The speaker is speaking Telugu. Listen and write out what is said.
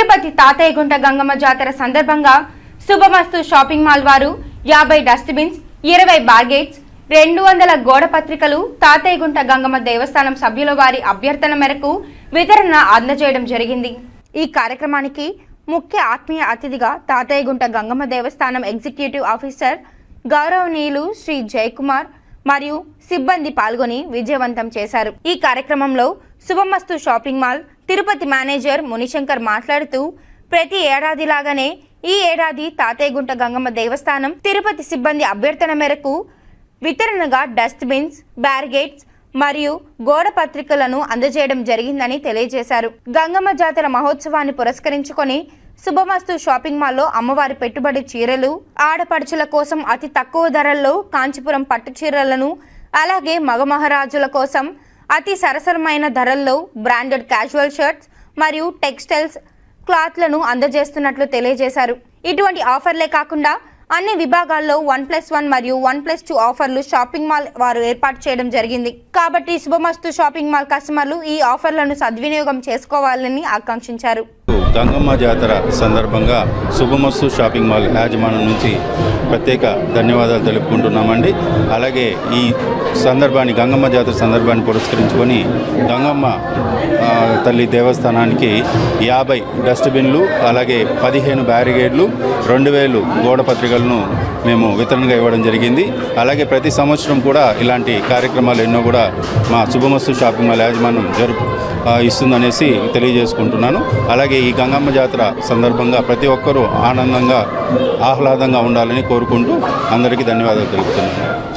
తిరుపతి తాతయ్యగుంట గంగమ్మ జాతర సందర్భంగా శుభమస్తు షాపింగ్ మాల్ వారు యాభై డస్ట్బిన్స్ ఇరవై బార్గేట్స్ రెండు వందల గోడ పత్రికలు తాతయ్యగుంట గంగమ్మ దేవస్థానం సభ్యుల వారి అభ్యర్థన మేరకు వితరణ అందజేయడం జరిగింది. ఈ కార్యక్రమానికి ముఖ్య ఆత్మీయ అతిథిగా తాతయ్యగుంట గంగమ్మ దేవస్థానం ఎగ్జిక్యూటివ్ ఆఫీసర్ గౌరవనీయులు శ్రీ జయకుమార్ మరియు సిబ్బంది పాల్గొని విజయవంతం చేశారు. ఈ కార్యక్రమంలో Shubhamastu shopping mall Tirupati manager Munishankar మాట్లాడుతూ ప్రతి ఏడాదిలాగానే ఈ ఏడాది తాతయ్యగుంట గంగమ్మ దేవస్థానం తిరుపతి సిబ్బంది అభ్యర్థన మేరకు వితరణగా డస్ట్బిన్స్ బ్యారిగేట్స్ మరియు గోడ పత్రికలను అందజేయడం జరిగిందని తెలియజేశారు. గంగమ్మ జాతర మహోత్సవాన్ని పురస్కరించుకొని శుభమస్తు షాపింగ్ మాల్లో అమ్మవారి పెట్టుబడి చీరలు ఆడపడుచుల కోసం అతి తక్కువ ధరల్లో కాంచీపురం పట్టు చీరలను అలాగే మగమహారాజుల కోసం అతి సరసమైన ధరల్లో బ్రాండెడ్ క్యాజువల్ షర్ట్స్ మరియు టెక్స్టైల్స్ క్లాత్లను అందజేస్తున్నట్లు తెలియజేశారు. ఇటువంటి ఆఫర్లే కాకుండా అన్ని విభాగాల్లో వన్ ప్లస్ వన్ మరియు వన్ ప్లస్ టూ ఆఫర్లు షాపింగ్ మాల్ వారు ఏర్పాటు చేయడం జరిగింది. కాబట్టి శుభమస్తు షాపింగ్ మాల్ కస్టమర్లు ఈ ఆఫర్లను సద్వినియోగం చేసుకోవాలని ఆకాంక్షించారు. గంగమ్మ జాతర సందర్భంగా శుభమస్తు షాపింగ్ మాల్ యాజమాన్యం నుంచి ప్రత్యేక ధన్యవాదాలు తెలుపుకుంటున్నామండి. అలాగే ఈ సందర్భాన్ని గంగమ్మ జాతర సందర్భాన్ని పురస్కరించుకొని గంగమ్మ తల్లి దేవస్థానానికి యాభై డస్ట్బిన్లు అలాగే పదిహేను బ్యారిగేడ్లు రెండు వేలు గోడ పత్రికలను మేము వితరణగా ఇవ్వడం జరిగింది. అలాగే ప్రతి సంవత్సరం కూడా ఇలాంటి కార్యక్రమాలు ఎన్నో కూడా మా శుభమస్తు షాపింగ్ మాల్ యాజమాన్యం జరుపు ఇస్తుందనేసి తెలియజేసుకుంటున్నాను. అలాగే ఈ గంగమ్మ జాతర సందర్భంగా ప్రతి ఒక్కరూ ఆనందంగా ఆహ్లాదంగా ఉండాలని కోరుకుంటూ అందరికీ ధన్యవాదాలు తెలుపుతున్నాను.